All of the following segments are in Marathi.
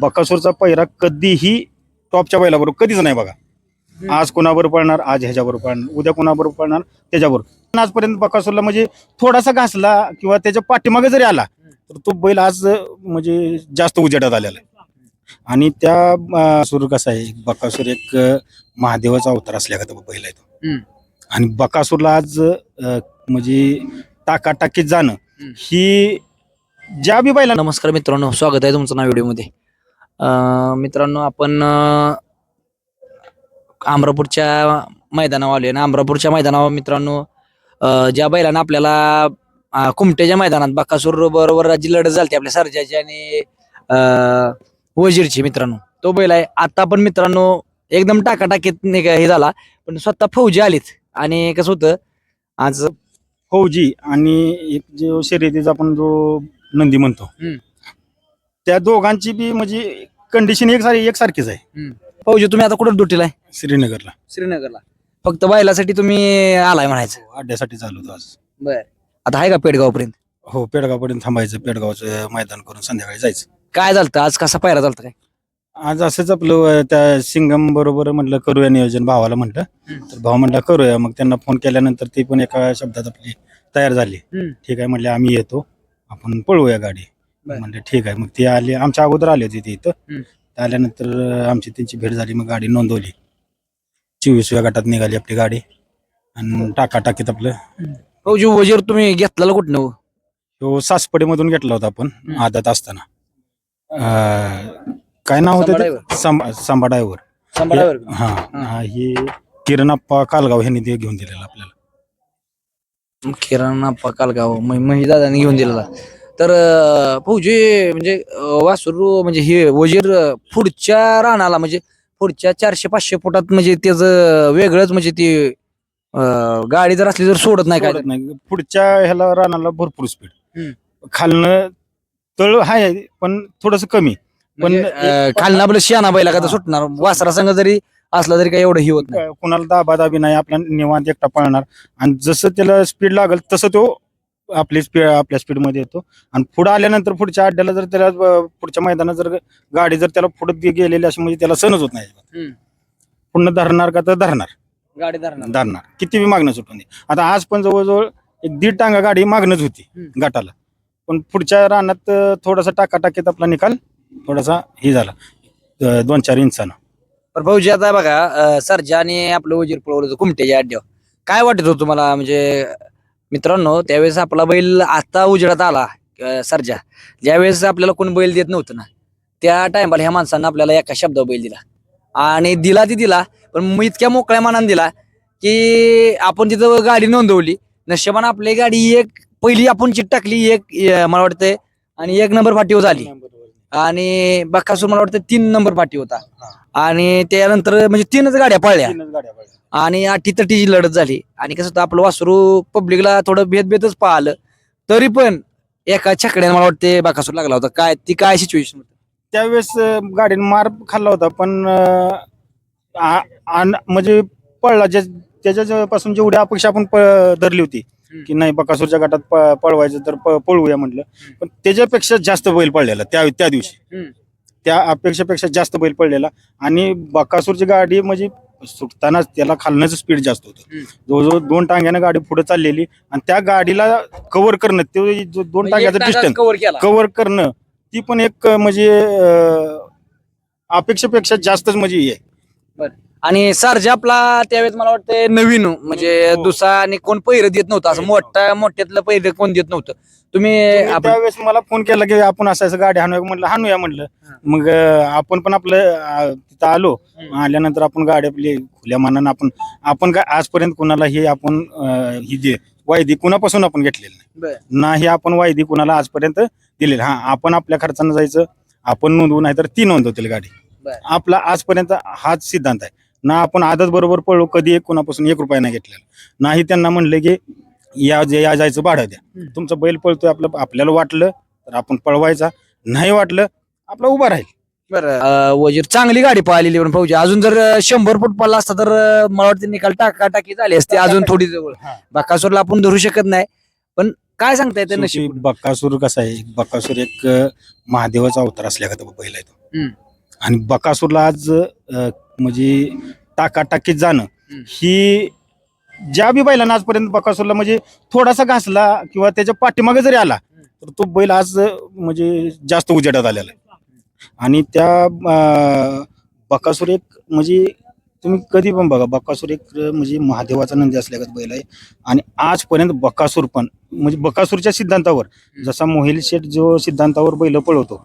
बकासूरचा पैरा कधीही टॉपच्या बैलाबरोबर कधीच नाही बघा. आज कोणाबरोबर पळणार आज ह्याच्याबरोबर पळणार उद्या कोणाबरोबर पळणार त्याच्याबरोबर. पण आजपर्यंत बकासूरला म्हणजे थोडासा घासला किंवा त्याच्या पाठीमागे जरी आला तर तो बैल आज म्हणजे जास्त उजेडात आलेला आहे. आणि त्या सूर कसा आहे? बकासूर एक महादेवाचा अवतार असल्यागत बैल आहे तो. आणि बकासूरला आज म्हणजे टाकाटाकीत जाणं. ही ज्या बी बैला नमस्कार मित्रांनो स्वागत आहे तुमचं नाव व्हिडिओमध्ये. मित्रांनो आपण अं, अमरापूरच्या मैदानावर आलोय आणि अमरापूरच्या मैदानावर मित्रांनो ज्या बैलानं आपल्याला कुमटेच्या मैदानात बकासूर बरोबर जी लढत झाली आपल्या सर्जाची आणि वजीरची मित्रांनो. तो बैल आहे. आता पण मित्रांनो एकदम टाकाटाकीत हे झाला. पण स्वतः फौजी आलीत. आणि कसं होतं आज फौजी आणि एक जो शर्यतीचा आपण जो नंदी म्हणतो. त्या दोघांची बी म्हणजे कंडिशन एक सारी एकसारखीच आहे. फौजी तुम्ही आता कुठं ड्युटीला आहे? श्रीनगरला. श्रीनगरला. फक्त बैलासाठी तुम्ही आलाय म्हणायचं. अड्ड्यासाठी चालू होतो आज. बर. आता आहे का पेडगाव पर्यंत हो पेडगावपर्यंत थांबायचं पेडगावचं मैदान करून संध्याकाळी जायचं. काय झालं आज कसा पायरा झालता काय? आज असंच आपलं अं, त्या सिंगम बरोबर म्हटलं करूया नियोजन भावाला म्हटलं. तर भाऊ म्हटलं करूया. मग त्यांना फोन केल्यानंतर ती पण एका शब्दात आपली तयार झाली. हम्म. ठीक आहे म्हटलं आम्ही येतो. आपण पळवूया गाडी. बर. म्हणलं ठीक आहे. मग ती आली आमच्या अगोदर आली होती ती इथं. हम्म. आल्यानंतर अं, आमची त्यांची भेट झाली मग गाडी नोंदवली. चोवीसव्या गटात निघाली आपली गाडी. आणि टाका टाकीत आपलं. फौजी वजीर तुम्ही घेतलेला कुठं हो? तो सासपडीमधून घेतला होता आपण हम्म. आदत असताना. अं, काय नाव होतं सांबा ड्रायव्हर संभाळावर का? हा हा, हे किरणाप्पा कालगाव ह्यांनी ते घेऊन दिलेलं आपल्याला. किराणा कालगाव महिदादाने घेऊन दिलेला. तर फौजी म्हणजे वासरू म्हणजे हे वजीर पुढच्या रानाला म्हणजे पुढच्या चारशे पाचशे फुटात म्हणजे त्याचं वेगळंच म्हणजे ती अं, गाडी जर असली तर सोडत नाही काय सोडत नाही. पुढच्या ह्याला रानाला भरपूर स्पीड. खालनं तळ आहे पण थोडस कमी. पण म्हणजे, अं, खालनं आपलं शियाना बैला का तर हा. सुटणार. वासरा संघ जरी असला तरी काय एवढं ही होत नाही. कुणाला दाबादाबी नाही आपला निवांत एकटा पळणार. आणि जसं त्याला स्पीड लागल तसं तो आपली स्पीड आपल्या स्पीडमध्ये येतो. आणि पुढे आल्यानंतर पुढच्या अड्ड्याला जर त्याला पुढच्या मैदानात जर गाडी जर त्याला पुढे गेलेली अशी म्हणजे त्याला सणच होत नाही. हम्म. पुन्हा धरणार का तर धरणार. गाडी धरणार. धरणार. किती बी मागणं सुटून दे. आता आज पण जवळजवळ एक दीड टांगा गाडी मागणंच होती हम्म. गटाला. पण पुढच्या रानात अं, थोडासा टाकाटाकीत आपला निकाल थोडासा हे झाला. अं, दोन चार इंचानं. पण भाऊजी आता बघा सर्जा आणि आपलं वजीर पळवलं होतं कुमट्याच्या अड्ड्यावर. काय वाटत होतं तुम्हाला? म्हणजे मित्रांनो त्यावेळेस आपला बैल आता उजेडात आला सरजा. ज्यावेळेस आपल्याला कोण बैल देत नव्हतं ना त्या टायमाला ह्या माणसानं आपल्याला एका शब्द बैल दिला. आणि दिला ती दिला पण मग इतक्या मोकळ्या मानाने दिला की आपण तिथं गाडी नोंदवली. नशेबान आपली गाडी एक पहिली आपण चिट टाकली एक मला वाटतंय आणि एक नंबर फाटीवर झाली. आणि बक्कासूर मला वाटतं तीन नंबर पाठी होता. आणि त्यानंतर म्हणजे तीनच गाड्या पळल्या. तीनच गाड्या पळल्या. आणि अटी तटीची लढत झाली. आणि कसं होतं आपलं वासरू पब्लिकला थोडं भेद भेदच पाहिलं. तरी पण एका छकड्याने मला वाटते बाकासूर लागला होता. काय ती काय सिच्युएशन होती? त्यावेळेस अं, गाडीने मार खाल्ला होता पण अं, आ- आन- म्हणजे पळला. ज्या- त्याच्यापासून जेवढी अपेक्षा आपण प- धरली होती. की नाही बकासूरच्या गटात प- पळवायचं तर प- पळवूया म्हटलं. पण त्याच्यापेक्षा जास्त बैल पडलेला त्या त्या दिवशी. हम्म. त्या अपेक्षेपेक्षा जास्त बैल पडलेला. आणि बकासूरची गाडी म्हणजे सुटतानाच त्याला खालण्याचं स्पीड जास्त होतं. हम्म. जवळजवळ दोन टांग्यानं गाडी पुढे चाललेली आणि त्या गाडीला कव्हर करणं ते जो दोन टांग्याचं डिस्टन्स कव्हर केला. कव्हर करणं ती पण एक अं, म्हणजे अं, अपेक्षेपेक्षा जास्तच म्हणजे हे आहे. आणि सारजा आपला त्यावेळेस मला वाटतं नवीन म्हणजे हो. दुसरा आणि कोण पहिरं देत नव्हतं असं मोठा मोठ्यातलं पहिरं कोण देत नव्हतं तुम्ही आपण- त्यावेळेस मला फोन केला की आपण असं असं गाडी हाणूया म्हटलं हाणूया म्हटलं हा. मग अं, आपण पण आपलं अं, तिथं आलो. आल्यानंतर आपण गाडी आपली खुल्या मनानं आपण आपण काय आजपर्यंत कुणाला हे आपण अं, ही दे वायदी कुणापासून आपण घेतलेली नाही बरं. नाही आपण वायदी कुणाला आजपर्यंत दिलेली हा आपण आपल्या खर्चानं जायचं आपण नोंदवू नाही तर ती नोंदवतील गाडी बरं. आपला आजपर्यंत हाच सिद्धांत आहे ना आपण आदत बरोबर पळलो कधी एक कुणापासून एक रुपया नाही घेतलेला. नाही त्यांना म्हणलं की या या जायचं भाडं द्या. तुमचं बैल पळतोय आपलं आपल्याला वाटलं तर आपण पळवायचा. नाही वाटलं आपला उभा राहील. बरं. अं, वजीर चांगली गाडी पळालेली पण फौजी. अजून जर अं, शंभर फूट पडला असता तर अं, मला वाटतं निकाल टाका टाकी झाली असते. अजून थोडी जवळ. बाकासूरला आपण धरू शकत नाही. पण काय सांगताय ते शेवटी नशीब? बकासूर कसा आहे? बकासूर एक अ, महादेवाचा अवतार असल्यागत बैल आहे तो. हम्म. आणि बकासूरला आज अ, म्हणजे टाकाटाकीत जाणं. ही ज्या बी बैलांना आजपर्यंत बकासूरला म्हणजे थोडासा घासला किंवा त्याच्या पाठीमागे जरी आला तर तो बैल आज म्हणजे जास्त उजेडात आलेला आहे. आणि त्या बकासूर एक म्हणजे तुम्ही कधी पण बघा बकासूर एक म्हणजे महादेवाचा नंदी असल्यागत बैल आहे. आणि आजपर्यंत बकासूर पण म्हणजे बकासूरच्या सिद्धांतावर जसा मोहिल शेठ जो सिद्धांतावर बैल पळवतो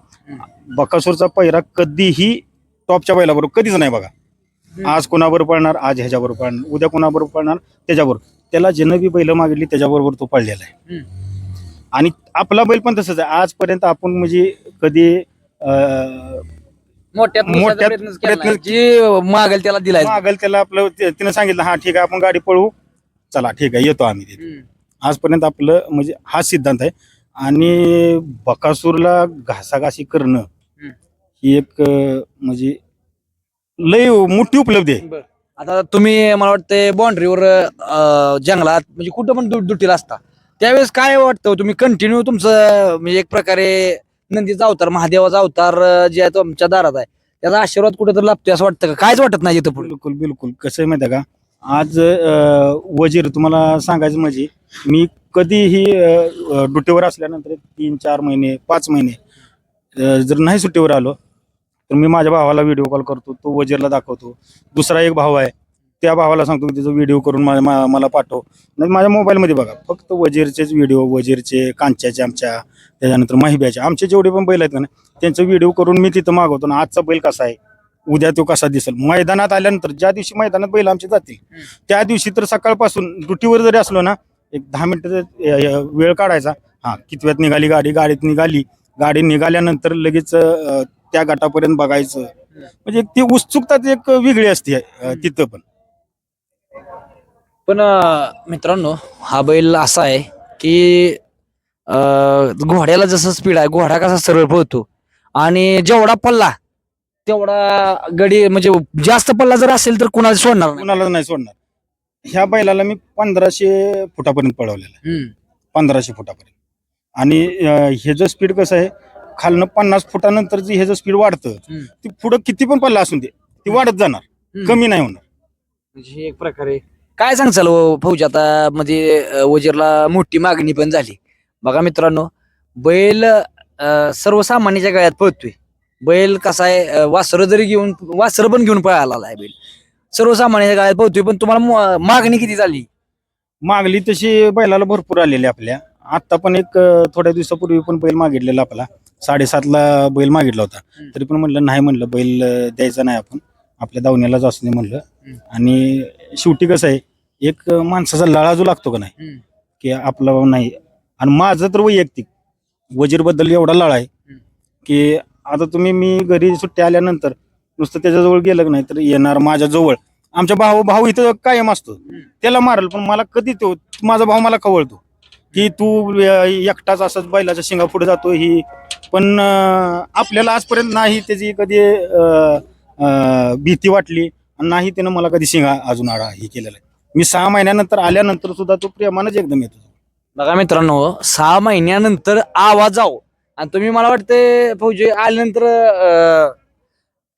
बकासूरचा पैरा कधीही टॉपच्या बैलाबरोबर कधीच नाही बघा. आज कोणाबरोबर पळणार? आज ह्याच्याबरोबर पळणार. उद्या कोणाबरोबर पळणार? त्याच्याबरोबर. त्याला ज्यानं बी बैल मागितली त्याच्याबरोबर तो पळलेला आहे. आणि आपला बैल पण तसंच आहे. आजपर्यंत आपण म्हणजे कधी अं, मोठ्यात मोठ्यात प्रयत्न प्रयत्न- जी मागेल त्याला दिलाय. मागल त्याला आपलं ते- तिनं सांगितलं हा ठीक आहे आपण गाडी पळवू. चला ठीक आहे येतो आम्ही तिथे. आजपर्यंत आपलं म्हणजे हा सिद्धांत आहे. आणि बकासूरला घासाघासी करणं हम्म. ही एक अं, म्हणजे लय मोठी उपलब्धी आहे. आता तुम्ही मला वाटतं बाउंड्रीवर जंगलात म्हणजे कुठं पण दु- दुटीला असता त्यावेळेस काय वाटतं? तुम्ही कंटिन्यू तुमचं म्हणजे एक प्रकारे नंदीचा अवतार महादेवाचा अवतार अं, जे आहे तुमच्या दारात आहे त्याचा आशीर्वाद कुठं तर लाभतोय असं वाटतं का? कायच वाटत नाही इथं पुढे. बिलकुल बिलकुल. कसं आहे माहिती आहे का? आज अं, वजीर तुम्हाला सांगायचं म्हणजे मी कधीही अं, ड्युटीवर असल्यानंतर तीन चार महिने पाच महिने अं, जर नाही सुट्टीवर आलो तर मी माझ्या भावाला व्हिडिओ कॉल करतो तो वजीरला दाखवतो. दुसरा एक भाऊ आहे त्या भावाला सांगतो की त्याचा व्हिडिओ करून मा- मला पाठव. नाही माझ्या मोबाईलमध्ये बघा फक्त वजीरचेच व्हिडिओ वजीरचे कांच्याचे आमच्या त्याच्यानंतर माहिब्याचे आमचे जेवढे पण बैल आहेत ना त्यांचा त्यांचं व्हिडिओ करून मी तिथं मागवतो ना आजचा बैल कसा आहे उद्या तो कसा दिसेल. मैदानात आल्यानंतर ज्या दिवशी मैदानात बैल आमचे जातील त्या दिवशी तर सकाळपासून ड्युटीवर जरी असलो ना एक दहा मिनिटं वेळ काढायचा. हा कितव्यात निघाली गाडी गाडीत निघाली गाडी निघाल्यानंतर लगेच त्या गटापर्यंत बघायचं. म्हणजे ती उत्सुकताच एक वेगळी असते अं, तिथं पण. पण अं, मित्रांनो हा बैल असा आहे की अं, घोड्याला जसं स्पीड आहे घोडा कसा सरळ पळतो. आणि जेवढा पल्ला तेवढा गडी म्हणजे जास्त पल्ला जर असेल तर कुणाला सोडणार नाही. कुणाला नाही सोडणार. ह्या बैलाला मी पंधराशे फुटापर्यंत पळवलेलं आहे. हम्म. पंधराशे फुटापर्यंत. आणि अं, ह्याचं स्पीड कसं आहे खालनं पन्नास फुटानंतर जे ह्याचं स्पीड वाढतं हम्म. ती पुढं किती पण पल्ला असून दे ती वाढत जाणार. हम्म. कमी नाही होणार. म्हणजे एक प्रकारे काय सांगचाल हो, फौजी? आता म्हणजे अं, वजीरला मोठी मागणी पण झाली. बघा मित्रांनो बैल अं, सर्वसामान्याच्या गळ्यात पळतोय. बैल कसा आहे वासर जरी घेऊन वासर पण घेऊन पळायला आहे बैल. सर्वसामान्याच्या गळ्यात पळतोय पण तुम्हाला मो- मागणी किती झाली? मागली तशी बैलाला भरपूर आलेली आपल्या. आता पण एक अं, थोड्या दिवसापूर्वी पण बैल मागितलेला आपला. साडेसातला बैल मागितला होता. तरी पण म्हणलं नाही म्हणलं बैल द्यायचा नाही आपण. आपल्या दावण्यालाच असू दे म्हणलं. आणि शेवटी कसं आहे एक माणसाचा लळा जो लागतो का नाही की आपला नाही. आणि माझं तर वैयक्तिक वजीरबद्दल एवढा लळा आहे. की आता तुम्ही मी घरी सुट्टी आल्यानंतर नुसतं त्याच्याजवळ गेलं नाही तर येणार माझ्या जवळ आमच्या भाऊ भाऊ इथं कायम असतो. त्याला मारल पण मला कधी तो माझा भाऊ मला कवळतो की तू अं, एकटाच असंच बैलाच्या शिंगा पुढे जातो ही. पण अं, आपल्याला आजपर्यंत नाही त्याची कधी अं, अं, भीती वाटली आणि नाही त्यानं मला कधी शिंगा अजून आडा हे केलेला आहे. मी सहा महिन्यानंतर आल्यानंतर सुद्धा तो प्रेमानच एकदम येतो. बघा मित्रांनो सहा महिन्यानंतर आवाज जाओ आणि तुम्ही मला वाटतं फौजी आल्यानंतर अं,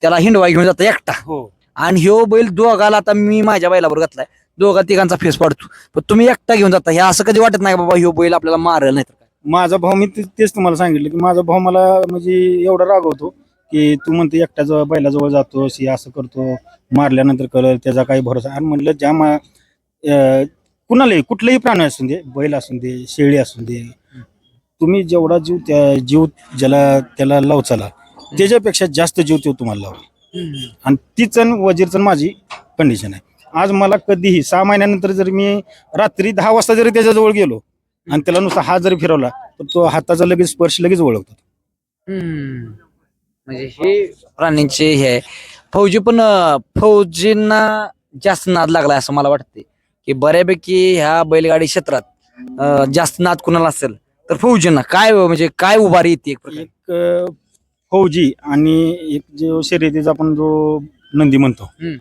त्याला हिंडवा घेऊन जाता एकटा. हो. आणि ह्यो बैल दोघाला आता मी माझ्या बैलाबरोबर घातलाय. दोघा तिघांचा फेस पाडतो. पण तुम्ही एकटा घेऊन जाता. हे असं कधी वाटत नाही का बाबा ह्यो बैल आपल्याला मारल नाही तर काय? माझा भाऊ मी ते- तेच तुम्हाला सांगितलं की माझा भाऊ मला म्हणजे एवढा रागवतो की तू म्हणते एकट्याजवळ बैलाजवळ जातोस हे असं करतो मारल्यानंतर कळल त्याचा काही भरोसा. आणि म्हणलं ज्या मा अं, कुणालाही कुठलंही प्राणी असून दे बैल असून दे शेळी असून दे तुम्ही जेवढा जीव त्या जीव ज्याला त्याला लावचाला त्याच्यापेक्षा जास्त जीव तो तुम्हाला लावला. आणि तीच आणि वजीरच आणि माझी कंडिशन आहे. आज मला कधीही सहा महिन्यानंतर जर मी रात्री दहा वाजता जरी त्याच्याजवळ गेलो आणि त्याला नुसता हात जरी फिरवला तर तो हाताचा लगेच स्पर्श लगेच ओळखतो म्हणजे हे प्राण्यांचे हे आहे. फौजी पण अं, फौजींना जास्त नाद लागलाय असं मला वाटते की बऱ्यापैकी ह्या बैलगाडी क्षेत्रात अं, जास्त नाद कुणाला असेल तर फौजींना. काय म्हणजे काय उभारी येते एक प्रकारे? एक अं, फौजी आणि एक जो शर्यतीचा आपण जो नंदी म्हणतो हम्म.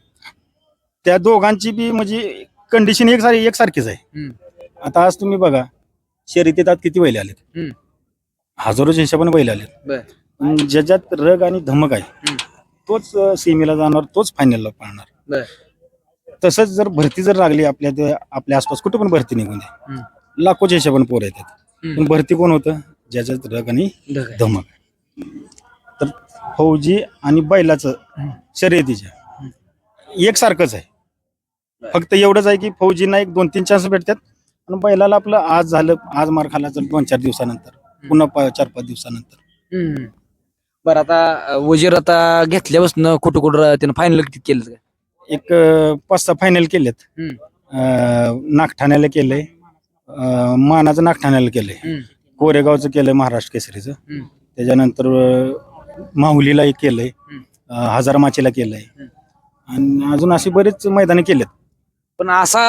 त्या दोघांची बी म्हणजे कंडिशन एक सारी एकसारखीच आहे. आता आज तुम्ही बघा शर्यतीत आज किती बैल आलेत हम्म. हजारोच्या हिशोबाने बैल पण ज्याच्यात रग आणि धमक आहे. तोच सीमेला जाणार तोच फायनलला पाळणार बर तसंच जर भरती जर लागली आपल्या आपल्या आसपास कुठं पण भरती निघून दे. लाखोच्या हिशोबाने पोर येतात. पण भरती कोण होतं ज्याच्यात रग आणि. धमक तर फौजी आणि बैलाचं. शर्यतीच्या एकसारखंच आहे फक्त एवढंच आहे की फौजींना एक दोन तीन चान्स भेटतात आणि बैलाला आपलं आज झालं आज मार खाला तर दोन चार दिवसानंतर पुन्हा पा- चार पाच दिवसानंतर हम्म. बरं आता वजीर आता घेतल्यापासून कुठं कुठं त्यानं फायनल केलं का? एक अं, पाच सहा फायनल केलेत हम्म. अं, नागठाण्याला केलंय अं, मानाचं नागठाण्याला केलंय हम्म. कोरेगावचं केलंय महाराष्ट्र केसरीचं हम्म. त्याच्यानंतर अं, माहुलीला एक केलंय हम्म. अं, हजार माचीला केलंय हम्म. आणि अजून अशी बरेच मैदाने केलेत पण असा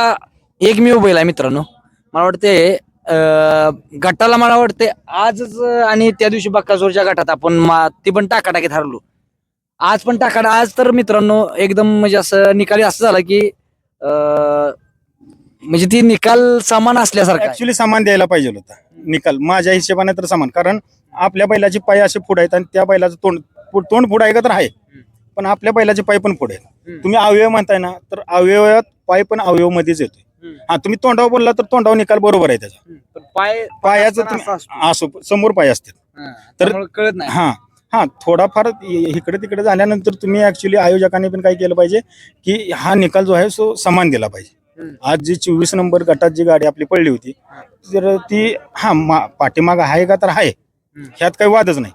एकमेव बैल आहे मित्रांनो. मला वाटते गटाला मला वाटते आजच आणि त्या दिवशी बक्काजोरच्या गटात आपण मा- ते पण टाकाटाकीत हरलो. आज पण टाकाटा आज तर मित्रांनो एकदम म्हणजे असं निकाली असं झाला की म्हणजे ती निकाल समान असल्यासारखा आहे. ऍक्च्युली सामान द्यायला पाहिजे होता. निकाल माझ्या हिशोबाने तर सामान. कारण आपल्या बैलाचे पाय असे पुढे आहेत आणि त्या बैलाचं तोंड पु- तोंड पुढे आहे का तर आहे. पण आपल्या बैलाचे पाय पण पुढे आहेत. तुम्ही अवयव म्हणताय ना तर अवयवात पाय पण अवयव मध्येच येतोय हम्म. हा तुम्ही तोंडावर बोलला तर तोंडावर निकाल बरोबर आहे त्याचा पाय पायाचं तुम्ही- असा समोर पाय असतात हा. तर- कळत नाही हा हा थोडाफार इकडे तिकडे झाल्यानंतर तुम्ही ऍक्च्युली आयोजकांनी पण काय केलं पाहिजे की हा निकाल जो आहे तो समान दिला पाहिजे. आज जी चोवीस नंबर गटात जी गाडी आपली पडली होती तर ती हा पाठीमाग आहे का तर आहे. ह्यात काही वादच नाही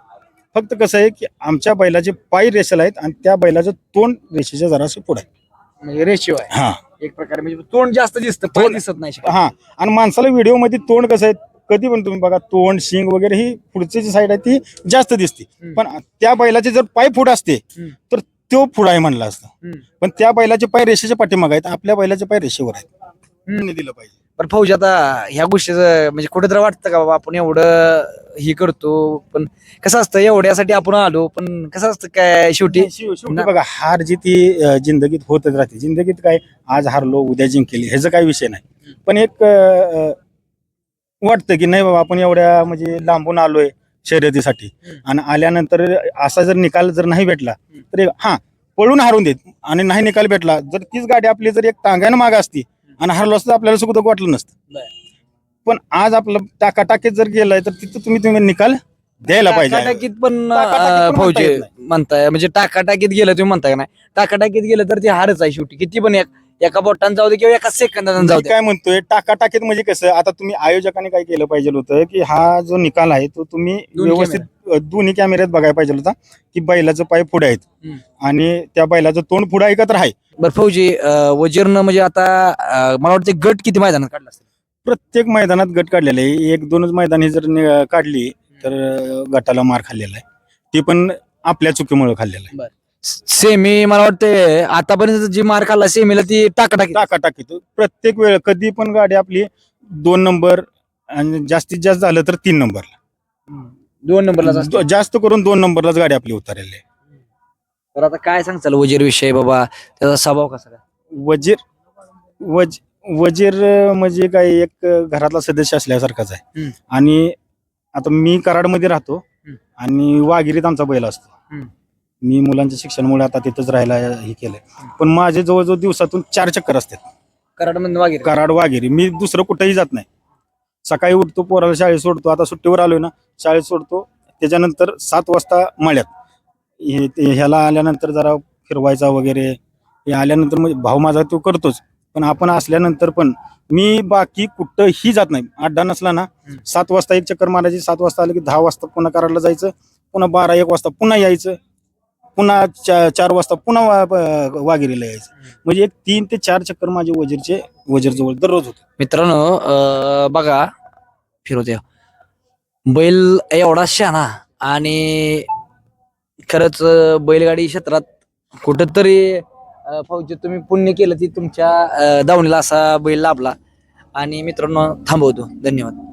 फक्त कसं आहे की आमच्या बैलाचे पाय रेषेला आहेत आणि त्या बैलाचं तोंड रेषेच्या जरासं पुढे आहे. म्हणजे रेशिओ आहे. हा. एक प्रकारे म्हणजे तोंड जास्त दिसतं पाय तोंड- दिसत नाही. हा. आणि माणसाला व्हिडिओमध्ये तोंड कसं आहे कधी पण तुम्ही बघा तोंड शिंग वगैरे ही पुढची जी साईड आहे ती जास्त दिसते. हम्म. पण त्या बैलाचे जर पाय पुढे असते हम्म. तर तो पुढा आहे म्हणला असतं. हम्म. पण त्या बैलाचे पाय रेषेच्या पाठीमाग आहेत आपल्या बैलाचे पाय रेषेवर आहेत. दिलं पाहिजे. पण फौजी आता ह्या गोष्टीचं म्हणजे कुठेतरी वाटतं का बाबा आपण एवढं हे करतो पण कसं असतं एवढ्यासाठी आपण आलो पण कसं असतं काय शेवटी? शेवटी बघा हार जिती ती जिंदगीत होतच राहते. जिंदगीत काय आज हारलो उद्या जिंकली ह्याचा काही विषय नाही. पण एक अं, वाटतं की नाही बाबा आपण एवढ्या म्हणजे लांबून आलोय शर्यतीसाठी. आणि आल्यानंतर असा जर निकाल जर नाही भेटला तर एक- हा पळून हारून देत. आणि नाही निकाल भेटला जर तीच गाडी आपली जर एक टांग्यानं माग असती आणि हरलो असतं आपल्याला सुद्धा वाटलं नसतं. पण आज आपलं टाकाटाकीत जर गेलाय तर तिथं तुम्ही तुम्ही निकाल द्यायला पाहिजे. टाकाटाकीत पण फौजी. म्हणताय. म्हणजे टाकाटाकीत गेलं तुम्ही म्हणताय का नाही? टाकाटाकीत गेलं तर ते हारच आहे शेवटी. किती पण एक- बोटान जाऊ दे किंवा एका सेकंदानं जाऊ दे. काय म्हणतोय टाकाटाकीत म्हणजे कसं आता तुम्ही आयोजकांनी काय केलं पाहिजे होतं की हा जो निकाल आहे तो तुम्ही व्यवस्थित दोन्ही कॅमेऱ्यात बघायला पाहिजे होता की बैलाचं पाय पुढे आहेत. आणि त्या बैलाचं तोंड पुढे तर आहे बरं फौजी अं, वजीरनं म्हणजे आता अं, मला वाटतं गट किती मैदानात काढला असेल? प्रत्येक मैदानात गट काढलेले आहे. एक दोनच मैदान ही जर नि- काढली तर अ, गटाला मार खाल्लेला आहे. ती पण आपल्या चुकीमुळे खाल्लेला आहे. सेमी मला वाटतं आतापर्यंत जी मार खाल्ला सेमीला ती टाकाटाकी. टाकाटाकीत प्रत्येक वेळ कधी पण गाडी आपली दोन नंबर आणि जास्तीत जास्त झालं तर तीन नंबरला. दोन नंबरला असतो जास्त करून दोन नंबरलाच गाडी आपली उतारलेली आहे. तर आता काय सांगचाल वजीर विषय बाबा? त्याचा स्वभाव कसा काय? वजीर वज वजीर म्हणजे काय एक घरातला सदस्य असल्यासारखाच आहे. आणि आता मी कराडमध्ये राहतो हम्म. आणि वाघिरीत आमचा बैल असतो. हम्म. मी मुलांच्या शिक्षणामुळे आता तिथंच राहायला हे केलंय. पण माझे जवळजवळ दिवसातून चार चक्कर असतात. कराडमध्ये वागेर कराड वाघिरी. मी दुसरं कुठेही जात नाही. सकाळी उठतो पोराला शाळेत सोडतो. आता सुट्टीवर आलोय ना शाळेत सोडतो. त्याच्यानंतर सात वाजता मळ्यात. हे ते- ह्याला आल्यानंतर जरा फिरवायचा वगैरे हे आल्यानंतर म्हणजे भाऊ माझा तो करतोच. पण आपण असल्यानंतर पण मी बाकी कुठंही जात नाही. अड्डा नसला ना. सात वाजता एक चक्कर मारायची सात वाजता आलं की दहा वाजता पुन्हा कराडला जायचं पुन्हा बारा एक वाजता पुन्हा यायचं. पुन्हा चा- चार वाजता पुन्हा वा- ब- वाघिरीला यायचं. म्हणजे एक तीन ते चार चक्कर माझे वजीरचे वजीर जवळ दररोज होते. मित्रांनो अं, बघा फिरवते बैल एवढा शहाणा आणि खरंच अं, बैलगाडी क्षेत्रात कुठंतरी अं, फौजी तुम्ही पुण्य केलं ती तुमच्या अं, दावणीला असा बैल लाभला. आणि मित्रांनो थांबवतो. धन्यवाद.